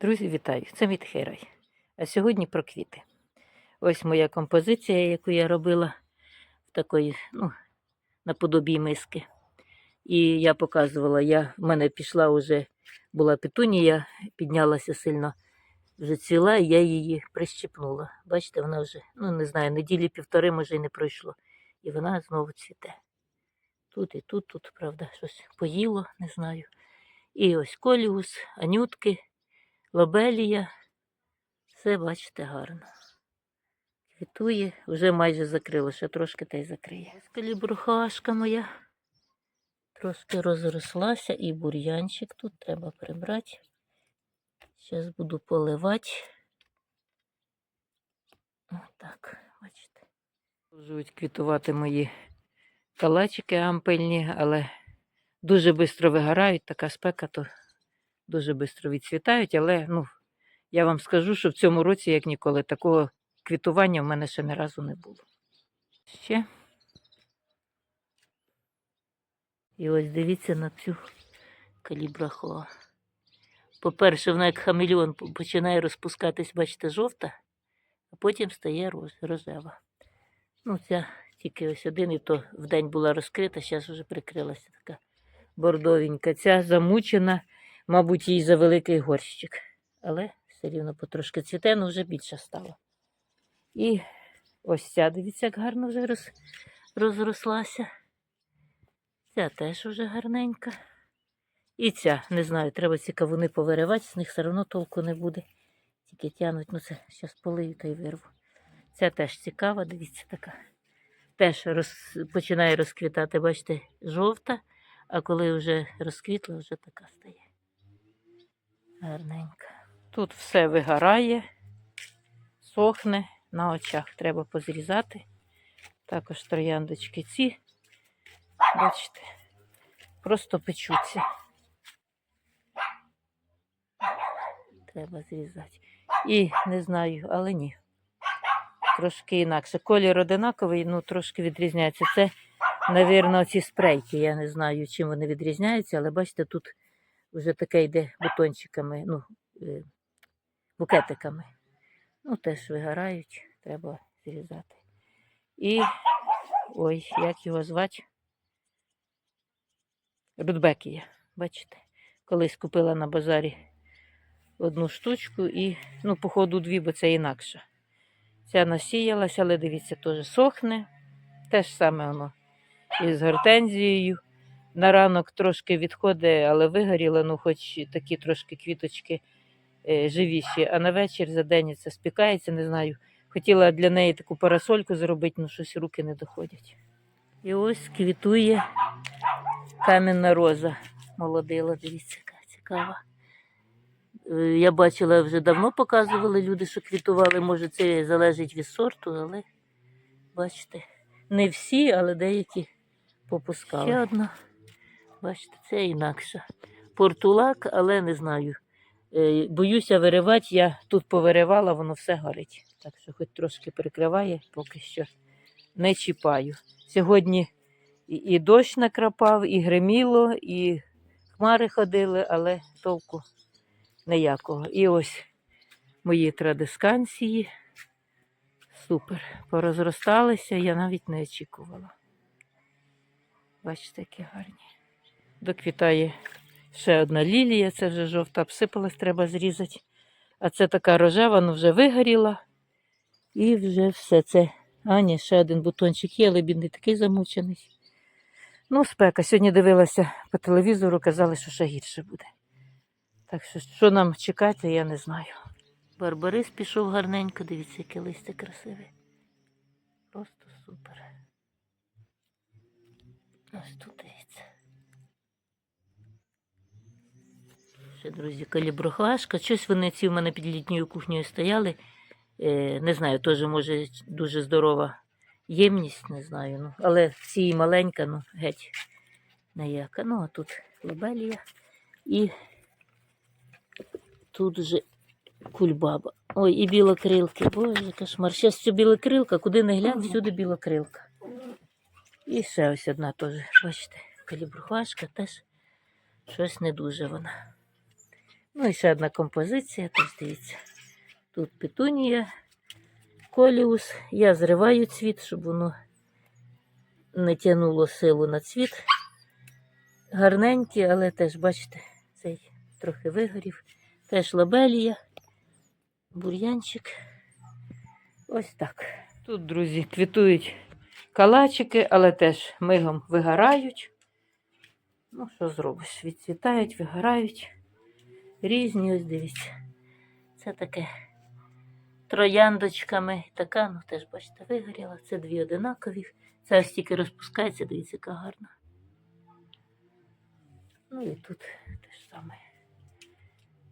Друзі, вітаю! Це Мітхерай. А сьогодні про квіти. Ось моя композиція, яку я робила в такої, ну, наподобі миски. І я показувала, я, в мене пішла вже, була петунія, піднялася сильно, вже ціла, і я її прищепнула. Бачите, вона вже, ну не знаю, неділі півтори, може, і не пройшло. І вона знову цвіте. Тут і тут, тут, правда, щось поїло, не знаю. І ось коліус, анютки. Лобелія. Все, бачите, гарно. Квітує, вже майже закрило, ще трошки та й закриє. Ось Калібрухашка моя. Трошки розрослася і бур'янчик тут треба прибрати. Зараз буду поливати. Отак, бачите. Продовжують квітувати мої калачики ампельні, але дуже швидко вигорають, така спека, то дуже швидко відцвітають, але ну, я вам скажу, що в цьому році, як ніколи, такого квітування в мене ще ні разу не було. Ще. І ось дивіться на цю калібрахоа. По-перше, вона як хамелеон починає розпускатись, бачите, жовта, а потім стає рожева. Ну, ця тільки ось один, і то в день була розкрита, зараз вже прикрилася така бордовенька. Ця замучена. Мабуть, їй за великий горщик. Але все рівно потрошки цвіте, ну вже більше стало. І ось ця, дивіться, як гарно вже роз, розрослася. Ця теж вже гарненька. І ця, не знаю, треба ці кавуни повиривати, з них все одно толку не буде. Тільки тянуть, ну це зараз полию та й вирву. Ця теж цікава, дивіться, така. Теж роз, починає розквітати, бачите, жовта, а коли вже розквітла, вже така стає. Гарненька. Тут все вигорає, сохне на очах. Треба позрізати. Також трояндочки ці. Бачите, просто печуться. Треба зрізати. І не знаю, але ні. Трошки інакше. Колір одинаковий, ну трошки відрізняється. Це, навірно, ці спрейки. Я не знаю, чим вони відрізняються, але бачите, тут вже таке йде бутончиками, ну, е, букетиками. Ну, теж вигорають, треба зрізати. І ой, як його звати? Рудбекія. Бачите? Колись купила на базарі одну штучку і, ну, походу, дві, бо це інакше. Ця насіялася, але дивіться, теж сохне. Те ж саме воно із гортензією. На ранок трошки відходить, але вигоріло, ну хоч такі трошки квіточки е, живіші. А на вечір за день це спікається, не знаю. Хотіла для неї таку парасольку зробити, але щось руки не доходять. І ось квітує кам'яна роза. Молодила, дивіться, яка цікава. Е, Я бачила, вже давно показували люди, що квітували. Може, це залежить від сорту, але бачите, не всі, але деякі попускали. Ще одна. Бачите, це інакше. Портулак, але не знаю. Е, Боюся виривати, я тут повиривала, воно все горить. Так що хоч трошки прикриває, поки що не чіпаю. Сьогодні і, дощ накрапав, і гриміло, і хмари ходили, але толку ніякого. І ось мої традисканції. Супер. Порозросталися, я навіть не очікувала. Бачите, які гарні. Доквітає ще одна лілія, це вже жовта обсипалась, треба зрізати. А це така рожева, ну вже вигоріла. І вже все це. А, ні, ще один бутончик є, але він не такий замучений. Ну, спека. Сьогодні дивилася по телевізору, казали, що ще гірше буде. Так що, що нам чекати, я не знаю. Барбарис пішов гарненько, дивіться, яке листя красиве. Просто супер. Ось тут дивіться. Друзі, каліброхлашка. Щось вони ці в мене під літньою кухнею стояли. Е, не знаю, теж може дуже здорова ємність, не знаю. Ну, але ці маленька, ну, геть ніяка. Ну, а тут лобелія. І тут же кульбаба. Ой, і білокрилки. Боже, кошмар. Щас цю білокрилка, куди не глянь, всюди білокрилка. І ще ось одна теж, бачите, калібрухвашка теж щось не дуже вона. Ну і ще одна композиція, теж дивіться. Тут петунія, коліус. Я зриваю цвіт, щоб воно не тягнуло силу на цвіт. Гарненькі, але теж, бачите, цей трохи вигорів. Теж лабелія, бур'янчик. Ось так. Тут, друзі, квітують калачики, але теж мигом вигорають. Ну, що зробиш? Відцвітають, вигорають. Різні, ось дивіться. Це таке трояндочками. Така, ну теж, бачите, вигоріла. Це дві одинакові. Це ось тільки розпускається, дивіться, яка гарна. Ну і тут те ж саме.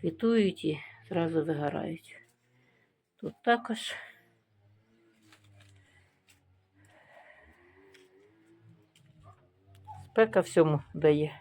Квітують і зразу вигорають. Тут також. Спека всьому дає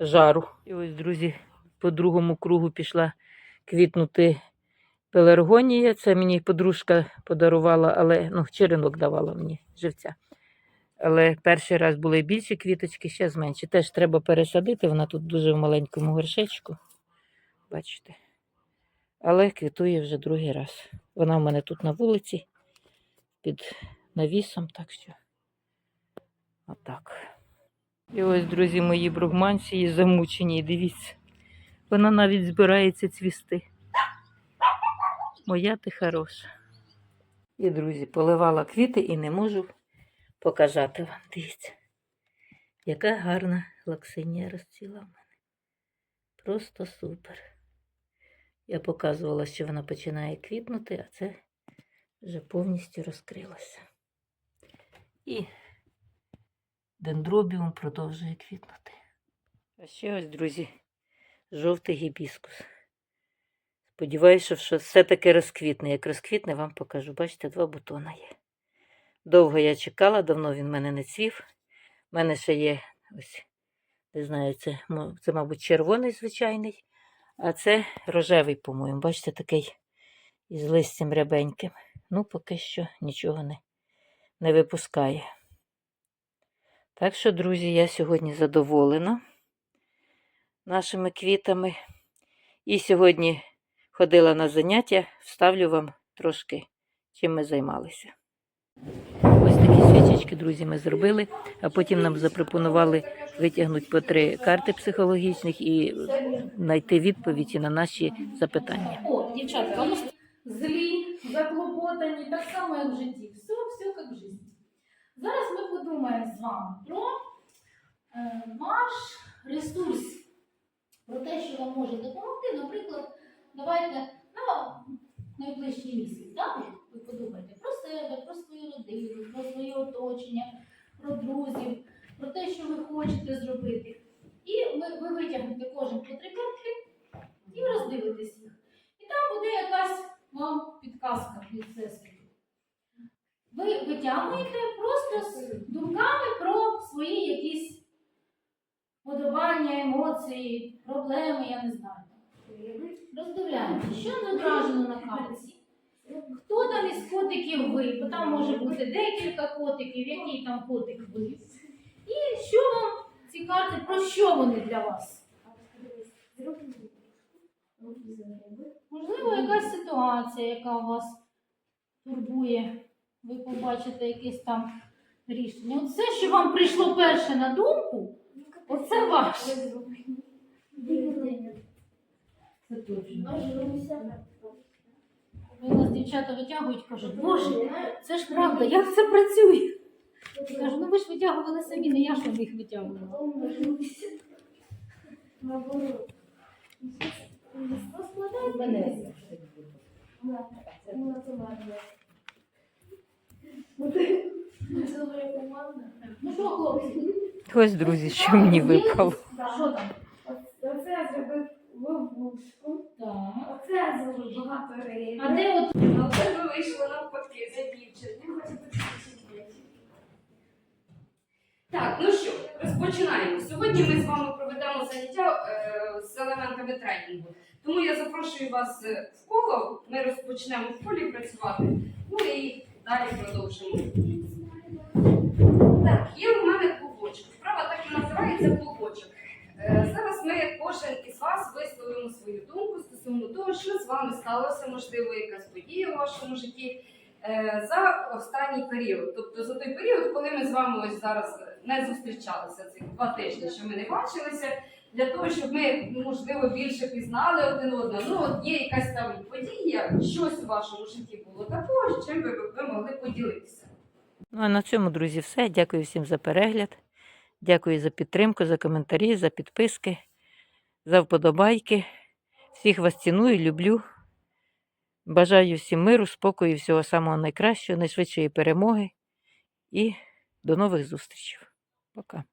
жару. І ось, друзі, по другому кругу пішла квітнути пеларгонія. Це мені подружка подарувала, але ну, черенок давала мені живця. Але перший раз були більші квіточки, ще зменші. Теж треба пересадити, вона тут дуже в маленькому горшечку. Бачите. Але квітує вже другий раз. Вона в мене тут на вулиці під навісом, так що отак. І ось, друзі, мої бругмансії замучені, дивіться. Вона навіть збирається цвісти. Моя ти хороша. І, друзі, поливала квіти і не можу показати вам. Дивіться, яка гарна лаксинія розцвіла в мене. Просто супер. Я показувала, що вона починає квітнути, а це вже повністю розкрилося. І дендробіум продовжує квітнути. А ще ось, друзі, жовтий гібіскус. Сподіваюся, що все-таки розквітне. Як розквітне, вам покажу. Бачите, два бутона є. Довго я чекала, давно він в мене не цвів. У мене ще є ось, не знаю, це, це, мабуть, червоний звичайний, а це рожевий, по-моєму. Бачите, такий із листям рябеньким. Ну, поки що нічого не, не випускає. Так що, друзі, я сьогодні задоволена нашими квітами. І сьогодні ходила на заняття, вставлю вам трошки, чим ми займалися. Ось такі свічечки, друзі, ми зробили, а потім нам запропонували витягнути по три карти психологічних і знайти відповіді на наші запитання. О, дівчатка, ну злі, заклопотані, так само, як в житті. Все, все як в житті. Зараз ми подумаємо з вами про е, ваш ресурс, про те, що вам може допомогти. Наприклад, давайте на найближчий місяць. Да? Ви подумайте про себе, про свою родину, про своє оточення, про друзів, про те, що ви хочете зробити. І ви, ви витягнете кожен по три картки і роздивитесь їх. І там буде якась вам підказка від всесвіту. Ви витягуєте просто з думками про свої якісь подобання, емоції, проблеми, я не знаю. Роздивляєте, що зображено на картці. Хто там із котиків ви? Бо там може бути декілька котиків, який там котик ви. І що вам ці карти, про що вони для вас? Можливо, якась ситуація, яка вас турбує, ви побачите якесь там рішення. Все, що вам прийшло перше на думку, оце ваше. Це точно. Ви нас дівчата витягують, кажуть, боже, це ж правда, як це працює? Я кажу, ну ви ж витягували самі, не я ж вам їх витягувала. Ну що, хлопці, Ось, друзі, що мені випало. що там? Оце я зробив ловушку, оце я зробив багато риб. А де от А в тебе вийшло навпаки за дівчину. Не хочу Так, ну що, розпочинаємо. Сьогодні ми з вами проведемо заняття е, з елементами тренінгу. Тому я запрошую вас е, в коло. Ми розпочнемо в колі працювати. Ну і далі продовжимо. Так, є у мене клубочок. Справа так і називається клубочок. Е, зараз ми кожен із вас висловимо свою думку стосовно того, що з вами сталося, можливо, якась подія в вашому житті е, за останній період. Тобто за той період, коли ми з вами ось зараз не зустрічалися цих два тижні, що ми не бачилися, для того, щоб ми можливо більше пізнали один одного. Ну, от є якась там подія, щось у вашому житті було такого, чим би ви могли поділитися. Ну а на цьому, друзі, все. Дякую всім за перегляд. Дякую за підтримку, за коментарі, за підписки, за вподобайки. Всіх вас ціную, люблю. Бажаю всім миру, спокою, всього самого найкращого, найшвидшої перемоги. І до нових зустрічей. Пока.